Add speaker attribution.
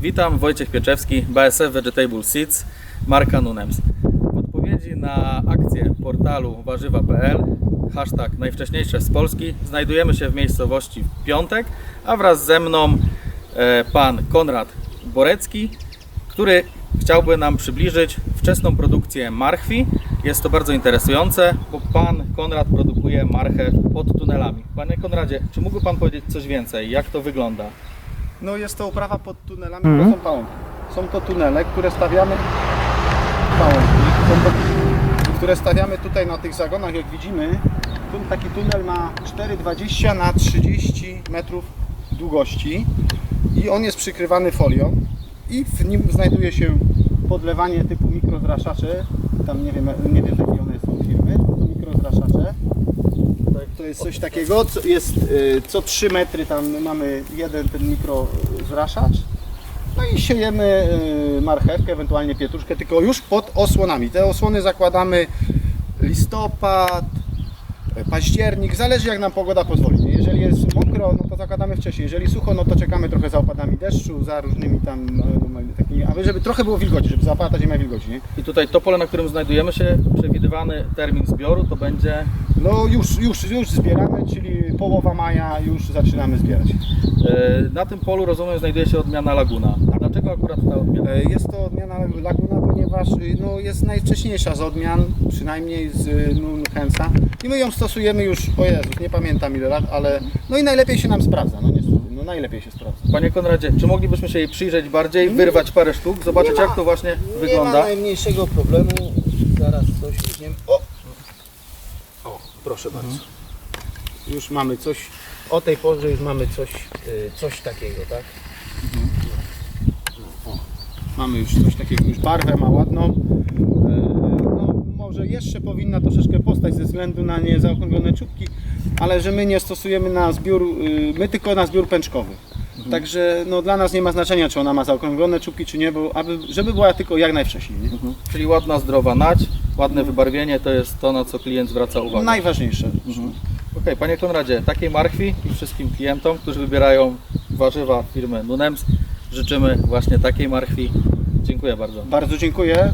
Speaker 1: Witam, Wojciech Pieczewski, BSF Vegetable Seeds, marka Nunems. W odpowiedzi na akcję portalu warzywa.pl, hashtag najwcześniejsze z Polski, znajdujemy się w miejscowości piątek, a wraz ze mną e, pan Konrad Borecki, który chciałby nam przybliżyć wczesną produkcję marchwi. Jest to bardzo interesujące, bo pan Konrad produkuje marchew pod tunelami. Panie Konradzie, czy mógłby pan powiedzieć coś więcej? Jak to wygląda?
Speaker 2: No jest to uprawa pod tunelami, to są pałąki. Są to tunele, które stawiamy pałąki, to, które stawiamy tutaj na tych zagonach, jak widzimy. Tu taki tunel ma 4,20 na 30 metrów długości i on jest przykrywany folią i w nim znajduje się podlewanie typu mikrozraszacze. Tam nie wiem, nie wiem jakie one są firmy, to mikrozraszacze. To jest coś takiego, co jest y, co 3 metry tam mamy jeden ten mikrozraszacz. No i siejemy y, marchewkę, ewentualnie pietruszkę, tylko już pod osłonami. Te osłony zakładamy listopad, październik, zależy jak nam pogoda pozwoli. Jeżeli jest mokro, no to zakładamy wcześniej. Jeżeli sucho, no to czekamy trochę za opadami deszczu, za różnymi tam y, takimi, aby żeby trochę było wilgoci, żeby zapadła ta ziemia wilgoci. Nie?
Speaker 1: I tutaj to pole, na którym znajdujemy się, przewidywany termin zbioru to będzie
Speaker 2: No już, już, już zbieramy, czyli połowa maja już zaczynamy zbierać.
Speaker 1: e, na tym polu rozumiem znajduje się odmiana Laguna. Dlaczego akurat ta odmiana?
Speaker 2: E, Jest to odmiana Laguna, ponieważ y, no, jest najwcześniejsza z odmian, przynajmniej z y, Nunhensa. I my ją stosujemy już, o Jezus, nie pamiętam ile lat, ale no i najlepiej się nam sprawdza, no, nie, no najlepiej się sprawdza.
Speaker 1: Panie Konradzie, czy moglibyśmy się jej przyjrzeć bardziej, wyrwać parę sztuk, zobaczyć
Speaker 2: Nie ma-
Speaker 1: jak to właśnie
Speaker 2: Nie ma
Speaker 1: wygląda?
Speaker 2: najmniejszego problemu, zaraz coś weźmiemy. O! o, proszę bardzo. Już mamy coś, o tej porze już mamy coś, coś takiego, tak? O. Mamy już coś takiego, już barwę ma ładną. E, No, może jeszcze powinna troszeczkę postać ze względu na niezaokrąglone czubki, ale że my nie stosujemy na zbiór, y, my tylko na zbiór pęczkowy. Także no, dla nas nie ma znaczenia, czy ona ma zaokrąglone czubki, czy nie, bo aby, żeby była tylko jak najwcześniej. Nie?
Speaker 1: Mhm. Czyli ładna, zdrowa nać, ładne wybarwienie to jest to, na co klient zwraca uwagę.
Speaker 2: Najważniejsze.
Speaker 1: Mhm. Okej, panie Konradzie, takiej marchwi i wszystkim klientom, którzy wybierają warzywa firmy Nunems, życzymy właśnie takiej marchwi. Dziękuję bardzo.
Speaker 2: Bardzo dziękuję.